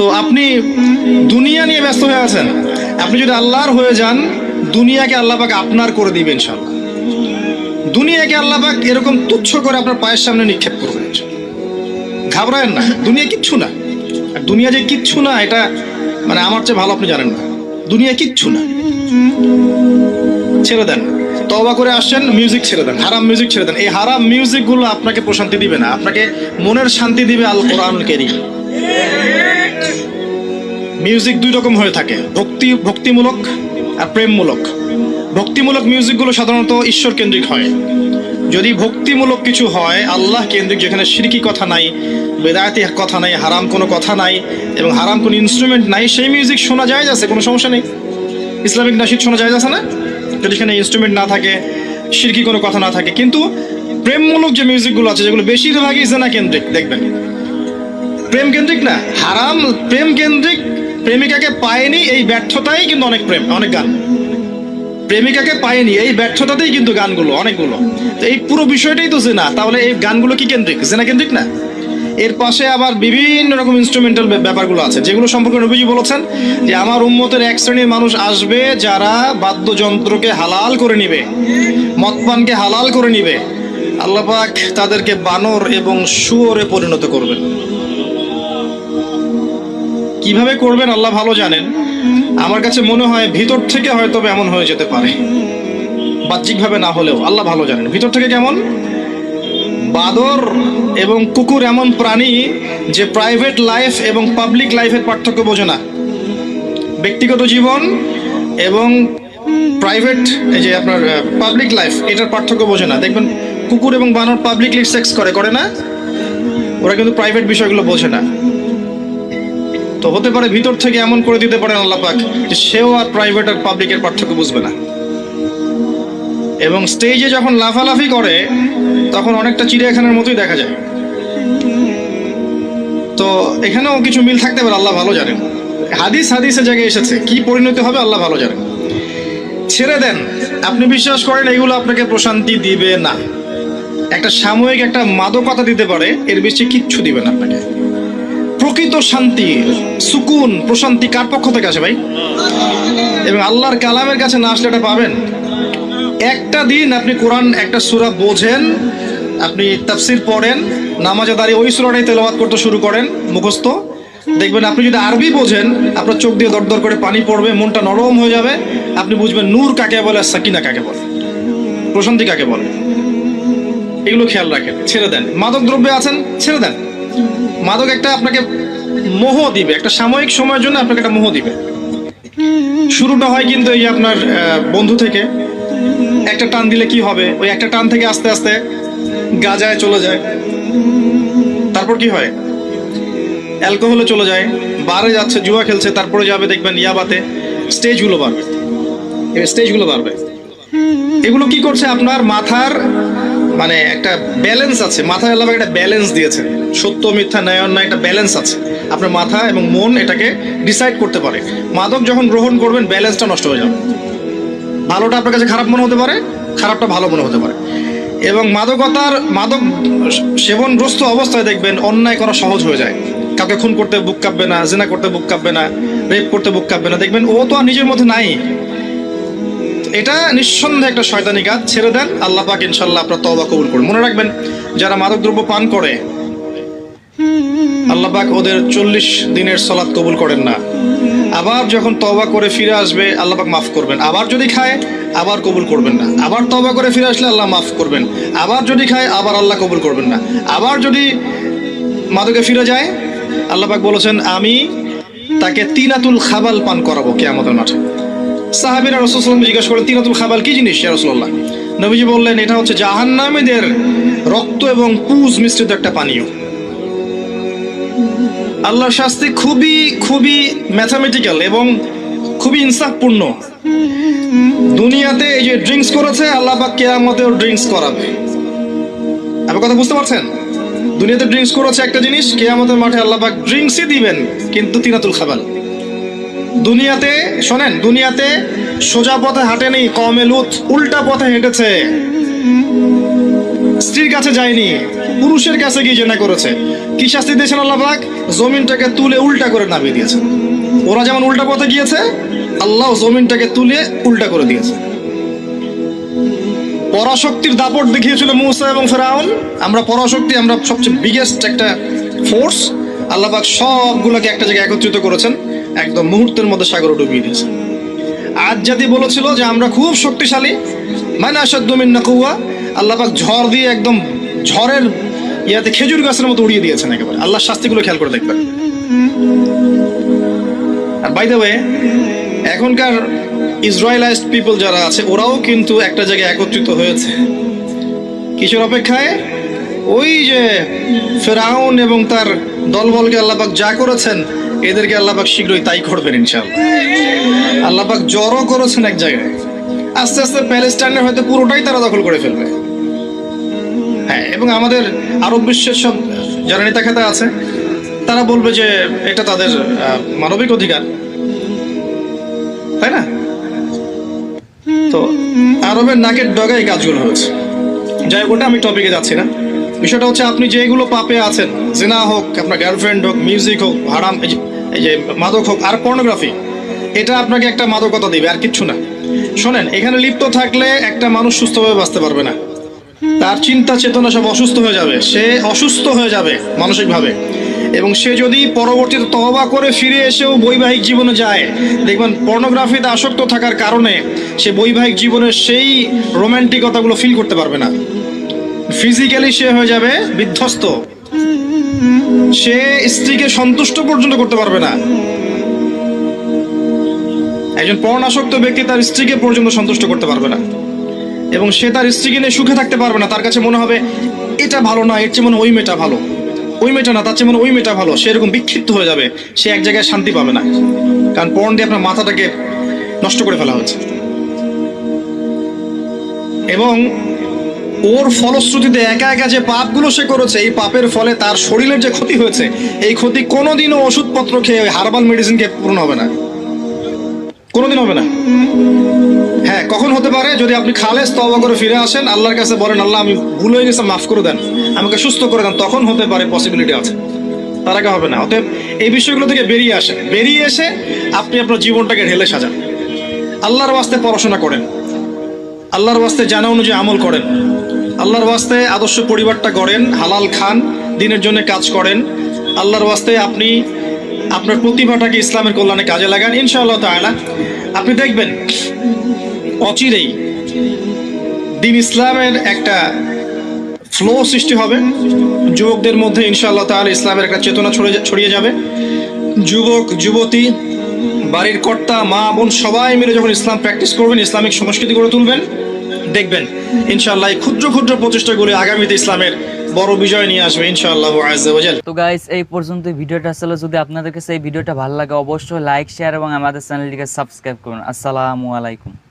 তো আপনি দুনিয়া নিয়ে ব্যস্ত হয়ে আছেন। আপনি যদি আল্লাহর হয়ে যান, দুনিয়াকে আল্লাহ পাক আপনার করে দিবেন ইনশাআল্লাহ। দুনিয়াকে আল্লাহ পাক এরকম তুচ্ছ করে আপনার পায়ের সামনে নিক্ষেপ করবেন। ঘাবড়ায়েন না, দুনিয়া কিচ্ছু না। আর দুনিয়া যে কিচ্ছু না, এটা মানে আমার চেয়ে ভালো আপনি জানেন না। দুনিয়া কিচ্ছু না। ছেড়ে দেন। তবা করে আসছেন মিউজিক ছেড়ে দেন। হারাম মিউজিক ছেড়ে দেন। এই হারাম মিউজিকগুলো আপনাকে প্রশান্তি দিবে না। আপনাকে মনের শান্তি দিবে আল কোরআন কেরিম। মিউজিক দুই রকম হয়ে থাকে। ভক্তি, ভক্তিমূলক আর প্রেমমূলক। ভক্তিমূলক মিউজিকগুলো সাধারণত ঈশ্বর কেন্দ্রিক হয়। যদি ভক্তিমূলক কিছু হয়, আল্লাহ কেন্দ্রিক, যেখানে সিরকি কথা নাই, বেদায়তি কথা নাই, হারাম কোনো কথা নাই, এবং হারাম কোনো ইনস্ট্রুমেন্ট নাই, সেই মিউজিক শোনা যায় আছে, কোনো সমস্যা নেই। ইসলামিক নাশিদ শোনা যায় যাচ্ছে না? যদি সেখানে ইনস্ট্রুমেন্ট না থাকে, সিরকি কোনো কথা না থাকে, কিন্তু প্রেমমূলক যে মিউজিকগুলো আছে, যেগুলো বেশিরভাগই জেনা কেন্দ্রিক, দেখবেন। প্রেম কেন্দ্রিক না, হারাম প্রেম কেন্দ্রিক প্রেমিকাকে পায়নি এই ব্যর্থতাই কিন্তু অনেক প্রেম, অনেক গান। প্রেমিকাকে পায়নি এই ব্যর্থতাতেই কিন্তু গানগুলো, অনেকগুলো। তো এই পুরো বিষয়টাই তো জেনা, তাহলে এই গানগুলো কি কেন্দ্রিক? জেনা কেন্দ্রিক না? এর পাশে আবার বিভিন্ন রকম ইনস্ট্রুমেন্টাল ব্যাপারগুলো আছে, যেগুলো সম্পর্কে নবীজি বলেছেন যে আমার উম্মতের এক শ্রেণির মানুষ আসবে যারা বাদ্যযন্ত্রকে হালাল করে নিবে, মদপানকে হালাল করে নিবে। আল্লাহ পাক তাদেরকে বানর এবং শুয়োরে পরিণত করবেন। কীভাবে করবেন আল্লাহ ভালো জানেন। আমার কাছে মনে হয় ভিতর থেকে হয়তো এমন হয়ে যেতে পারে। বাহ্যিকভাবে না হলেও, আল্লাহ ভালো জানেন। ভিতর থেকে কেমন? বাদর এবং কুকুর এমন প্রাণী যে প্রাইভেট লাইফ এবং পাবলিক লাইফের পার্থক্য বোঝে না। ব্যক্তিগত জীবন এবং প্রাইভেট এই যে আপনার পাবলিক লাইফ এটার পার্থক্য বোঝে না। দেখবেন কুকুর এবং বানর পাবলিকলি সেক্স করে করে না? ওরা কিন্তু প্রাইভেট বিষয়গুলো বোঝে না। তো হতে পারে ভিতর থেকে এমন করে দিতে পারেন আল্লাহ পাক যে সেও আর প্রাইভেট আর পাবলিকের পার্থক্য বুঝবে না। এবং স্টেজে যখন লাফালাফি করে, তখন অনেকটা চিড়িয়াখানার মতোই দেখা যায়। তো এখানেও কিছু মিল থাকতে পারে, আল্লাহ ভালো জানেন। হাদিস হাদিসের জায়গায় এসেছে, কি পরিণতি হবে আল্লাহ ভালো জানেন। ছেড়ে দেন, আপনি বিশ্বাস করেন এগুলো আপনাকে প্রশান্তি দিবে না। একটা সাময়িক একটা মাদকতা দিতে পারে, এর বেশি কিচ্ছু দিবে না আপনাকে। প্রকৃত শান্তি, সুকুন, প্রশান্তি কার পক্ষ থেকে আসে ভাই? এবং আল্লাহর কালামের কাছে না আসলে এটা পাবেন? একটা দিন আপনি কোরআন, একটা সূরা বোঝেন, আপনি তাফসির পড়েন, নামাজে দাঁড়িয়ে ওই সূরাটাই তেলাওয়াত করতে শুরু করেন, মুখস্থ। দেখবেন আপনি যদি আরবি বোঝেন, আপনার চোখ দিয়ে দরদর করে পানি পড়বে, মনটা নরম হয়ে যাবে। আপনি বুঝবেন নূর কাকে বলে আর সাকিনা কাকে বলে। প্রশান্তি কাকে বলে? এগুলো খেয়াল রাখেন, ছেড়ে দেন। মাদক দ্রব্যে আছেন, ছেড়ে দেন। মাদক একটা আপনাকে মোহ দিবে, একটা সাময়িক সময়ের জন্য আপনাকে একটা মোহ দিবে। শুরুটা হয় কিন্তু এই আপনার বন্ধু থেকে। একটা টান দিলে কি হবে? ওই একটা টান থেকে আস্তে আস্তে গাজায় চলে যায়। তারপর কি হয়? অ্যালকোহলে চলে যায়, বারে যাচ্ছে, জুয়া খেলছে, তারপরে যাবে, দেখবেন ইয়াবাতে স্টেজগুলো বাড়বে। স্টেজগুলো বাড়বে। এগুলো কি করছে? আপনার মাথার মানে একটা ব্যালেন্স আছে। মাথায় পাক একটা ব্যালেন্স দিয়েছে সত্য মিথ্যা, ন্যায় অন্যায় একটা ব্যালেন্স আছে। আপনার মাথা এবং মন এটাকে ডিসাইড করতে পারে। মাদক যখন গ্রহণ করবেন ব্যালেন্সটা নষ্ট হয়ে যাবে। ভালোটা আপনার কাছে খারাপ মনে হতে পারে, খারাপটা ভালো মনে হতে পারে। এবং মাদকতার, মাদক সেবনগ্রস্ত অবস্থায় দেখবেন, অন্যায় করা সহজ হয়ে যায়। কাউকে খুন করতে বুক কাঁপবে না, জেনা করতে বুক কাঁপবে না রেপ করতে বুক কাঁপবে না। দেখবেন, ও তো আর নিজের মধ্যে নাই। এটা নিঃসন্দেহে একটা শয়তানি কাজ। ছেড়ে দেন, আল্লাহ পাক ইনশাল্লাহ আপনার তওবা কবুল করুন। মনে রাখবেন, যারা মাদকদ্রব্য পান করে আল্লাহ পাক ওদের চল্লিশ দিনের সলাৎ কবুল করেন না। আবার যখন তওবা করে ফিরে আসবে, আল্লাপাক মাফ করবেন। আবার যদি খায়, আবার কবুল করবেন না। আবার তওবা করে ফিরে আসলে আল্লাহ মাফ করবেন। আবার যদি খায়, আবার আল্লাহ কবুল করবেন না। আবার যদি মাদকে ফিরে যায় আল্লাহ পাক বলেছেন, আমি তাকে তিনাতুল খাবাল পান করাবো কে আমাদের মাঠে। সাহাবিরা রসুলাম জিজ্ঞাসা করলেন, তিনাতুল খাবাল কি জিনিস রাসূলুল্লাহ? নবীজি বললেন, এটা হচ্ছে জাহান্নামীদের রক্ত এবং পুজ মিশ্রিত একটা পানীয়। আল্লাহর শাস্তি খুবই খুবই ম্যাথামেটিক্যাল এবং খুবই ইনসাফপূর্ণ। দুনিয়াতে এই যে ড্রিঙ্কস করেছে, আল্লাহ পাক কেয়ামতেও ড্রিঙ্কস করাবে। আপনি কথা বুঝতে পারছেন? দুনিয়াতে ড্রিঙ্কস করেছে একটা জিনিস, কেয়ামতের মাঠে আল্লাহ পাক ড্রিঙ্কসই দিবেন, কিন্তু তিনাতুল খাবাল। দুনিয়াতে, শোনেন, দুনিয়াতে সোজা পথে হাঁটেনি কমে লুত উল্টা পথে হেঁটেছে। স্ত্রীর কাছে যায়নি। পুরুষের কাছে গিয়ে জেনা করেছে। কি শাস্তি দিয়েছেন আল্লাহ পাক? জমিনটাকে তুলে উল্টা করে নামিয়ে দিয়েছেন ওরা যেমন উল্টা পথে গিয়েছে, আল্লাহ জমিনটাকে তুলে উল্টা করে দিয়েছে। পরাশক্তির দাপট দেখিয়েছিল মুসা এবং ফেরাউন। আমরা পরাশক্তি, আমরা সবচেয়ে বিগেস্ট একটা ফোর্স আল্লাহ পাক সবগুলোকে একটা জায়গায় একত্রিত করেছেন। একদম মুহূর্তের মধ্যে সাগরে ডুবিয়ে দিয়েছে। আজ জাতি বলেছিল যে আমরা খুব শক্তিশালী। মানে আসাদ্দমিন আল্লাহ পাক ঝড় দিয়ে একদম ঝড়ের ইয়াতে খেজুর গাছের মতো উড়িয়ে দিয়েছেন একেবারে। আল্লাহ শাস্তিগুলো খেয়াল করে দেখবেন। আর বাই দ্য এখনকার ইসরায়েলাইজড পিপল যারা আছে, ওরাও কিন্তু একটা জায়গায় একত্রিত হয়েছে। কিসের অপেক্ষায়? ওই যে ফেরাউন এবং তার দলবলকে আল্লাপাক যা করেছেন, এদেরকে আল্লাপাক শীঘ্রই তাই করবেন ইনশাআল্লাহ। আল্লাপাক জড়ো করেছেন এক জায়গায়। আস্তে আস্তে প্যালেস্টাইনের হয়তো পুরোটাই তারা দখল করে ফেলবে। হ্যাঁ এবং আমাদের আরব বিশ্বের সব যারা নেতা খেতা আছে, তারা বলবে যে এটা তাদের মানবিক অধিকার। তাই না? তো আরবের নাকের ডগায় কাজগুলো হয়েছে। যাই হোক, ওটা আমি টপিকে যাচ্ছি না। বিষয়টা হচ্ছে আপনি যেগুলো পাপে আছেন, জেনা হোক, আপনার গার্লফ্রেন্ড হোক মিউজিক হোক, হারাম, এই যে মাদক হোক, আর পর্নোগ্রাফি এটা আপনাকে একটা মাদকতা দিবে, আর কিচ্ছু না। শোনেন, এখানে লিপ্ত থাকলে একটা মানুষ সুস্থভাবে বাঁচতে পারবে না। তার চিন্তা চেতনা সব অসুস্থ হয়ে যাবে। সে অসুস্থ হয়ে যাবে মানসিকভাবে। এবং সে যদি পরবর্তীতে তহবা করে ফিরে এসেও বৈবাহিক জীবনে যায়, দেখবেন পর্নোগ্রাফিতে আসক্ত থাকার কারণে সে বৈবাহিক জীবনের সেই রোম্যান্টিকতাগুলো ফিল করতে পারবে না। ফিজিক্যালি সে হয়ে যাবে বিধ্বস্ত। সে স্ত্রীকে সন্তুষ্ট পর্যন্ত করতে পারবে না। একজন পর্ণাসক্ত ব্যক্তি তার স্ত্রীকে পর্যন্ত সন্তুষ্ট করতে পারবে না। এবং সে তার স্ত্রীকে নিয়ে সুখে থাকতে পারবে না। তার কাছে মনে হবে, এটা ভালো না, এর চেয়ে মনে ওই মেয়েটা ভালো। ওই মেয়েটা না, তার চেয়ে মনে ওই মেয়েটা ভালো। সে এরকম বিক্ষিপ্ত হয়ে যাবে। সে এক জায়গায় শান্তি পাবে না। কারণ পর্ন দিয়ে আপনার মাথাটাকে নষ্ট করে ফেলা হয়েছে। এবং ওর ফলশ্রুতিতে একা একা যে পাপগুলো সে করেছে, এই পাপের ফলে তার শরীরের যে ক্ষতি হয়েছে, এই ক্ষতি কোনোদিনও ওষুধপত্র খেয়ে হার্বাল মেডিসিনকে পূর্ণ হবে না। কোনোদিন হবে না। হ্যাঁ কখন হতে পারে? যদি আপনি খালেস তওবা করে ফিরে আসেন, আল্লাহর কাছে বলেন, আল্লাহ, আমি ভুল হয়ে গেছে, মাফ করে দেন। আমাকে সুস্থ করে দেন। তখন হতে পারে পসিবিলিটি আছে। তার আগে হবে না। অতএব এই বিষয়গুলো থেকে বেরিয়ে আসেন। বেরিয়ে এসে আপনি আপনার জীবনটাকে ঢেলে সাজান। আল্লাহর ওয়াস্তে পড়াশোনা করেন। আল্লাহর ওয়াস্তে জানা অনুযায়ী আমল করেন। আল্লাহর ওয়াস্তে আদর্শ পরিবারটা গড়েন, হালাল খান, দিনের জন্য কাজ করেন। আল্লাহর ওয়াস্তে আপনি আপনার প্রতিভাটাকে ইসলামের কল্যাণে কাজে লাগান, ইনশাআল্লাহ তাআলা। আপনি দেখবেন, অচিরেই দিন ইসলামের একটা ফ্লো সৃষ্টি হবে। যুবকদের মধ্যে ইনশাআল্লাহ তাআলা ইসলামের একটা চেতনা ছড়িয়ে ছড়িয়ে যাবে। যুবক, যুবতী, বাড়ির কর্তা, মা, বোন সবাই মিলে যখন ইসলাম প্র্যাকটিস করবেন, ইসলামিক সংস্কৃতি গড়ে তুলবেন, দেখবেন, ইনশাআল্লাহ এই ক্ষুদ্র ক্ষুদ্র প্রচেষ্টাগুলি আগামীতে ইসলামের বড় বিজয় নিয়ে আসবে ইনশাআল্লাহ তো গাইস এই পর্যন্ত ভিডিওটা আসলে যদি আপনাদের কাছে এই ভিডিওটা ভালো লাগে, অবশ্যই লাইক শেয়ার এবং আমাদের চ্যানেলটিকে সাবস্ক্রাইব করুন। আসসালামু আলাইকুম।